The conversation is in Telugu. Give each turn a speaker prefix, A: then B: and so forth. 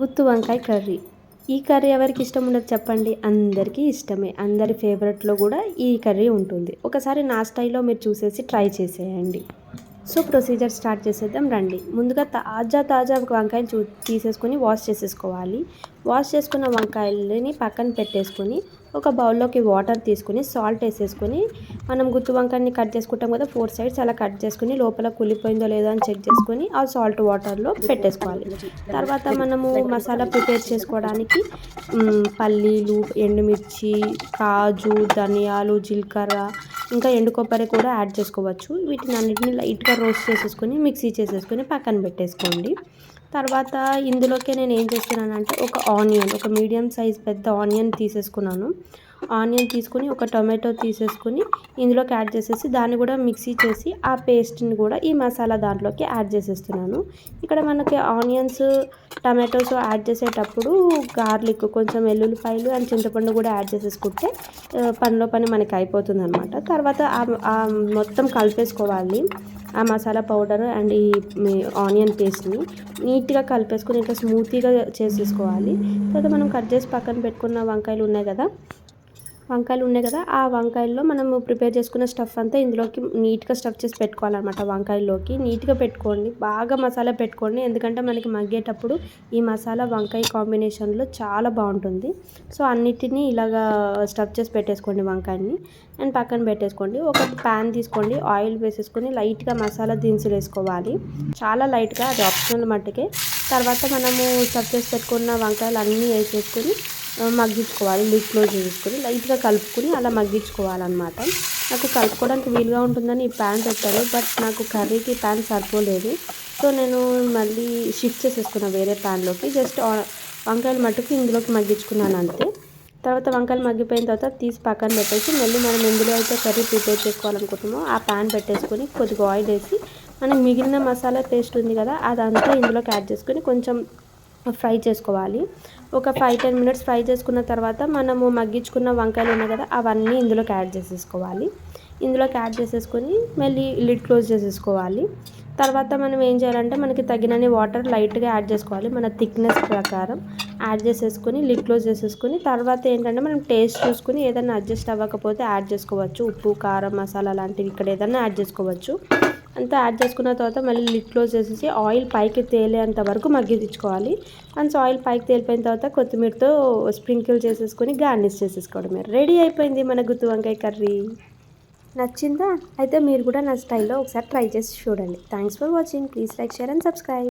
A: గుత్తు వంకాయ కర్రీ. ఈ కర్రీ ఎవరికి ఇష్టం ఉండదు చెప్పండి? అందరికీ ఇష్టమే. అందరి ఫేవరెట్లో కూడా ఈ కర్రీ ఉంటుంది. ఒకసారి నా స్టైల్లో మీరు చూసేసి ట్రై చేసేయండి. సో ప్రొసీజర్ స్టార్ట్ చేసేద్దాం. రండి. ముందుగా తాజా తాజా వంకాయలు చూ తీసేసుకొని వాష్ చేసేసుకోవాలి. వాష్ చేసుకున్న వంకాయలని పక్కన పెట్టేసుకొని ఒక బౌల్లోకి వాటర్ తీసుకుని సాల్ట్ వేసేసుకొని మనం గుత్తి వంకాయని కట్ చేసుకుంటాం కదా ఫోర్ సైడ్స్ అలా కట్ చేసుకుని లోపల కులిపోయిందో లేదో అని చెక్ చేసుకుని ఆ సాల్ట్ వాటర్లో పెట్టేసుకోవాలి. తర్వాత మనము మసాలా ప్రిపేర్ చేసుకోవడానికి పల్లీలు ఎండుమిర్చి కాజు ధనియాలు జీలకర్ర ఇంకా ఎండు కొబ్బరి కూడా యాడ్ చేసుకోవచ్చు. వీటిని అన్నిటిని లైట్గా రోస్ట్ చేసేసుకొని మిక్సీ చేసేసుకొని పక్కన పెట్టేసుకోండి. తర్వాత ఇందులోకి నేను ఏం చేస్తున్నానంటే ఒక ఆనియన్ ఒక మీడియం సైజ్ పెద్ద ఆనియన్ తీసేసుకున్నాను. ఆనియన్ తీసుకొని ఒక టొమాటో తీసేసుకుని ఇందులోకి యాడ్ చేసేసి దాన్ని కూడా మిక్సీ చేసి ఆ పేస్ట్ని కూడా ఈ మసాలా దాంట్లోకి యాడ్ చేసేస్తున్నాను. ఇక్కడ మనకి ఆనియన్స్ టమాటోస్ యాడ్ చేసేటప్పుడు గార్లిక్ కొంచెం వెల్లుల్లిపాయలు అండ్ చింతపండు కూడా యాడ్ చేసేసుకుంటే పనిలో పని మనకి అయిపోతుంది అనమాట తర్వాత మొత్తం కలిపేసుకోవాలి. ఆ మసాలా పౌడర్ అండ్ ఈ ఆనియన్ పేస్ట్ని నీట్గా కలిపేసుకొని ఇంకా స్మూతీగా చేసేసుకోవాలి. తర్వాత మనం కట్ చేసి పక్కన పెట్టుకున్న వంకాయలు ఉన్నాయి కదా వంకాయలు ఉన్నాయి కదా ఆ వంకాయల్లో మనం ప్రిపేర్ చేసుకున్న స్టఫ్ అంతా ఇందులోకి నీట్గా స్టఫ్ చేసి పెట్టుకోవాలన్నమాట వంకాయల్లోకి. నీట్గా పెట్టుకోండి బాగా మసాలా పెట్టుకోండి. ఎందుకంటే మనకి మగ్గేటప్పుడు ఈ మసాలా వంకాయ కాంబినేషన్లో చాలా బాగుంటుంది. సో అన్నిటినీ ఇలాగా స్టఫ్ చేసి పెట్టేసుకోండి వంకాయని అండ్ పక్కన పెట్టేసుకోండి. ఒక ప్యాన్ తీసుకోండి. ఆయిల్ వేసేసుకొని లైట్గా మసాలా దినుసులు వేసుకోవాలి. చాలా లైట్గా అది ఆప్షనల్ మట్టుకే. తర్వాత మనము స్టఫ్ చేసి పెట్టుకున్న వంకాయలు అన్నీ వేసేసుకొని మగ్గించుకోవాలి లిడ్ క్లోజ్ చేసుకొని లైట్గా కలుపుకొని అలా మగ్గించుకోవాలన్నమాట. నాకు కలుపుకోవడానికి వీలుగా ఉంటుందని ఈ ప్యాన్ పెట్టాను బట్ నాకు కర్రీకి ప్యాన్ సరిపోలేదు. సో నేను మళ్ళీ షిఫ్ట్ చేసేసుకున్నాను వేరే ప్యాన్లోకి. జస్ట్ వంకాయలు మట్టుకు ఇందులోకి మగ్గించుకున్నాను అంతే. తర్వాత వంకాయలు మగ్గిపోయిన తర్వాత తీసి పక్కన పెట్టేసి మళ్ళీ మనం ఎందులో అయితే కర్రీ ప్రిపేర్ చేసుకోవాలనుకుంటున్నామో ఆ ప్యాన్ పెట్టేసుకొని కొద్దిగా ఆయిల్ వేసి మనకి మిగిలిన మసాలా పేస్ట్ ఉంది కదా అదంతా ఇందులోకి యాడ్ చేసుకొని కొంచెం ఫ్రై చేసుకోవాలి. ఒక ఫైవ్ టెన్ మినిట్స్ ఫ్రై చేసుకున్న తర్వాత మనము మగ్గించుకున్న వంకాయలు ఉన్నాయి కదా అవన్నీ ఇందులోకి యాడ్ చేసేసుకోవాలి. ఇందులోకి యాడ్ చేసేసుకొని మళ్ళీ లిడ్ క్లోజ్ చేసేసుకోవాలి. తర్వాత మనం ఏం చేయాలంటే మనకి తగినన్ని వాటర్ లైట్గా యాడ్ చేసుకోవాలి. మన థిక్నెస్ ప్రకారం యాడ్ చేసేసుకొని లిడ్ క్లోజ్ చేసేసుకొని తర్వాత ఏంటంటే మనం టేస్ట్ చూసుకుని ఏదైనా అడ్జస్ట్ అవ్వకపోతే యాడ్ చేసుకోవచ్చు. ఉప్పు కారం మసాలా లాంటివి ఇక్కడ ఏదైనా యాడ్ చేసుకోవచ్చు. అంతా యాడ్ చేసుకున్న తర్వాత మళ్ళీ లిడ్ క్లోజ్ చేసేసి ఆయిల్ పైకి తేలేంత వరకు మగ్గించుకోవాలి వన్స్ ఆయిల్ పైకి తేలిపోయిన తర్వాత కొత్తిమీరతో స్ప్రింకిల్ చేసేసుకొని గార్నిష్ చేసేసుకోవడమే రెడీ అయిపోయింది మన గుత్తు వంకాయ కర్రీ. నచ్చిందా? అయితే మీరు కూడా నా స్టైల్లో ఒకసారి ట్రై చేసి చూడండి. Thanks for watching please like share and subscribe